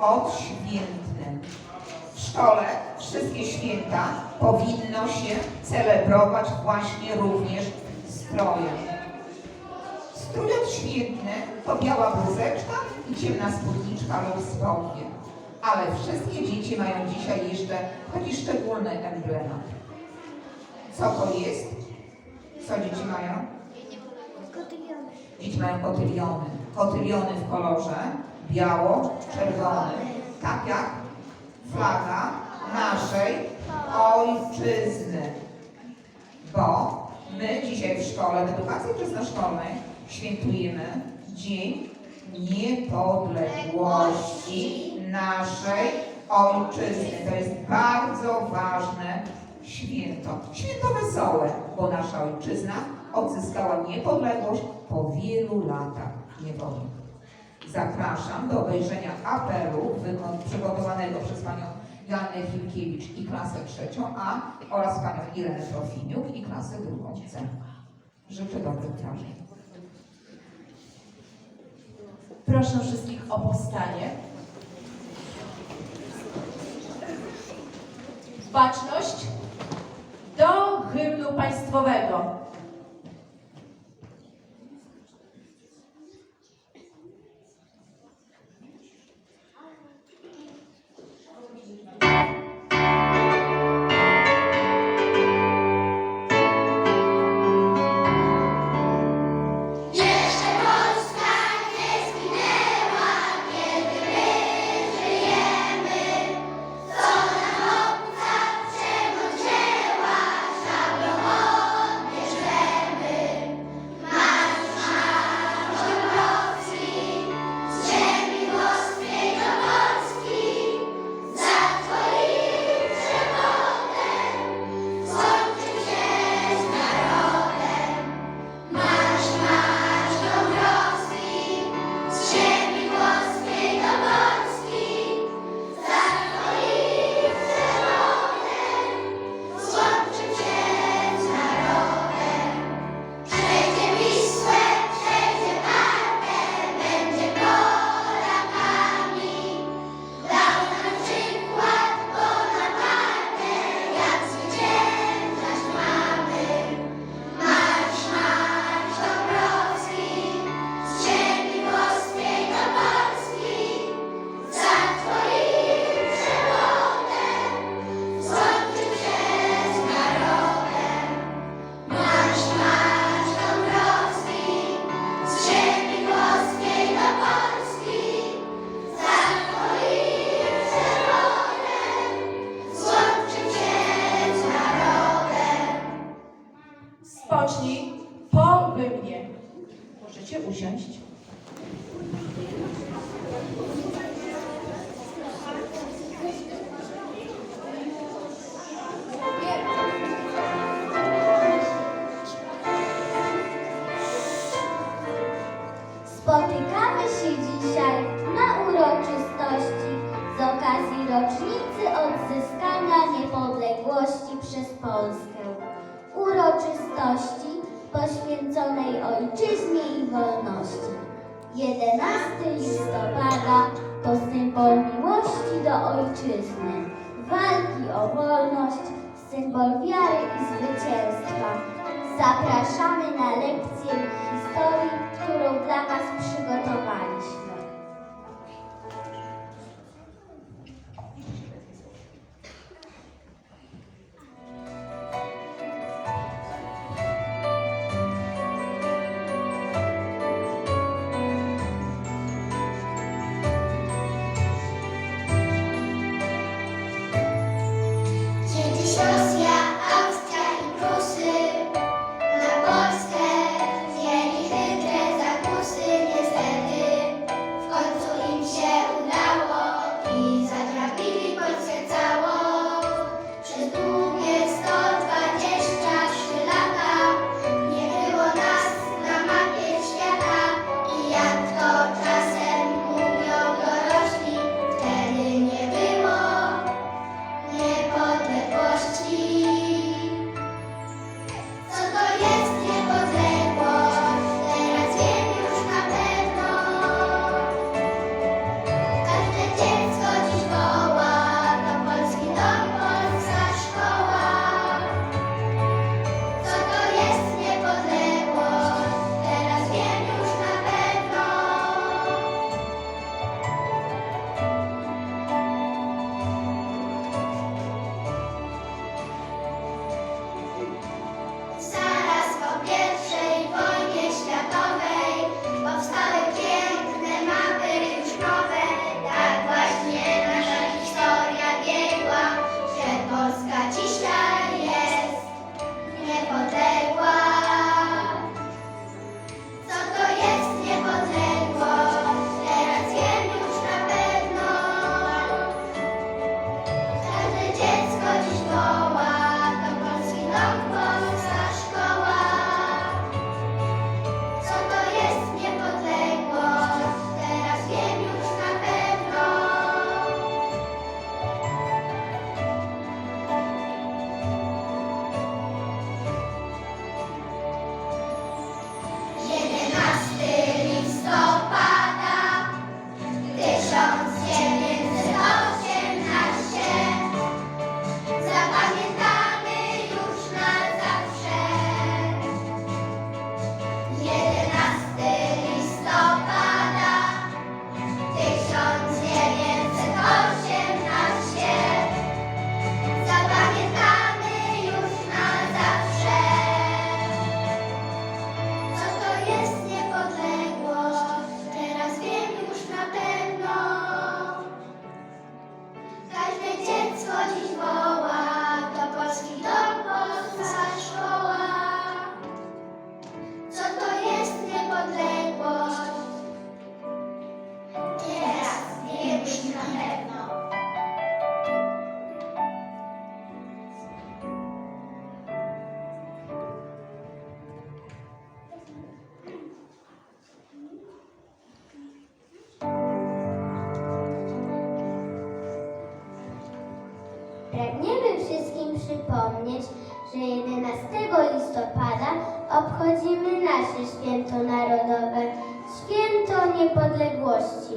odświętnym. W szkole wszystkie święta powinno się celebrować właśnie również strojem. Strój odświętny to biała bluzeczka i ciemna spódniczka lub spodnie. Ale wszystkie dzieci mają dzisiaj jeszcze taki szczególny emblemat. Co to jest? Co dzieci mają? Dzieci mają kotyliony. Kotyliony w kolorze biało-czerwonym. Tak jak flaga naszej ojczyzny. Bo my dzisiaj w szkole, w edukacji wczesnoszkolnej świętujemy Dzień Niepodległości naszej ojczyzny. To jest bardzo ważne święto. Święto wesołe, bo nasza ojczyzna odzyskała niepodległość po wielu latach niewoli. Zapraszam do obejrzenia apelu przygotowanego przez panią Joannę Hilkiewicz i klasę trzecią A oraz panią Irenę Trofimiuk i klasę drugą C. Życzę dobrych wrażeń. Proszę wszystkich o powstanie. Baczność do hymnu państwowego. Ojczyzny, walki o wolność, symbol wiary i zwycięstwa. Zapraszamy na lekcję historii, którą dla Was przygotowaliśmy. Przypomnieć, że 11 listopada obchodzimy nasze święto narodowe, święto niepodległości,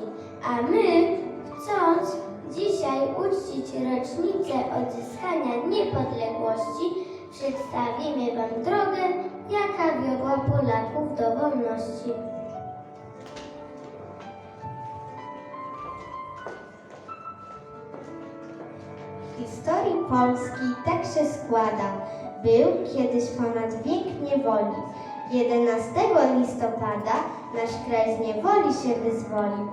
a my, chcąc dzisiaj uczcić rocznicę odzyskania niepodległości, przedstawimy Wam drogę, jaka wiodła Polaków do wolności. Historii Polski tak się składa. Był kiedyś ponad wiek niewoli. 11 listopada nasz kraj z niewoli się wyzwolił.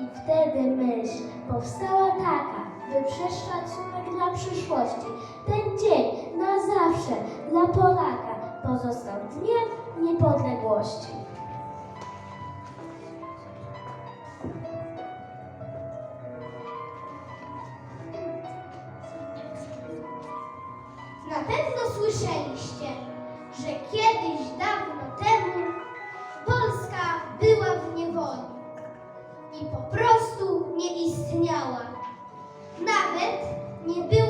I wtedy myśl powstała taka, by przez szacunek dla przyszłości ten dzień na zawsze dla Polaka pozostał dniem niepodległości. Istniała. Nawet nie było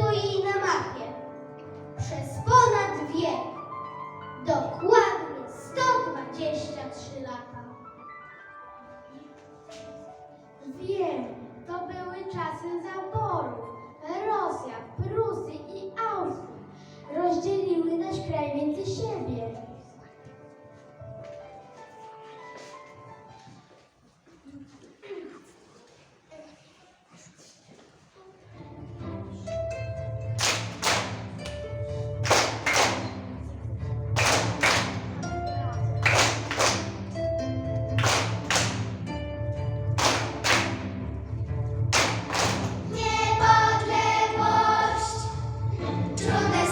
Niepodległość,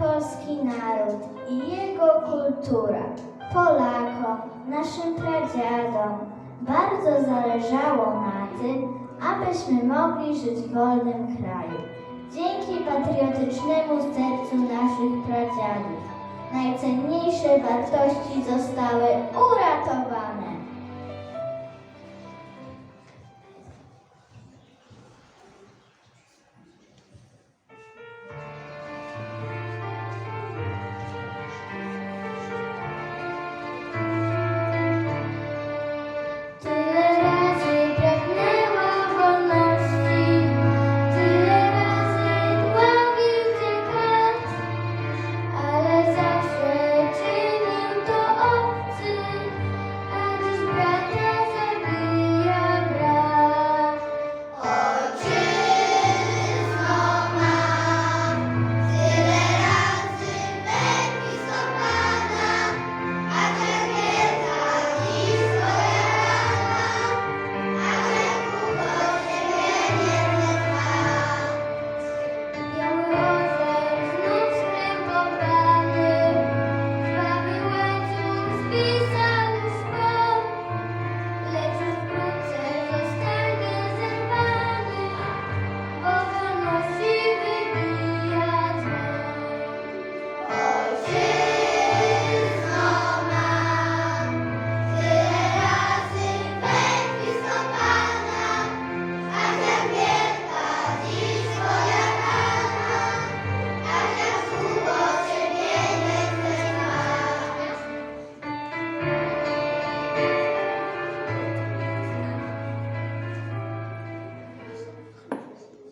polski naród i jego kultura. Polakom, naszym pradziadom, bardzo zależało na tym, abyśmy mogli żyć w wolnym kraju. Dzięki patriotycznemu sercu naszych pradziadów najcenniejsze wartości zostały uratowane.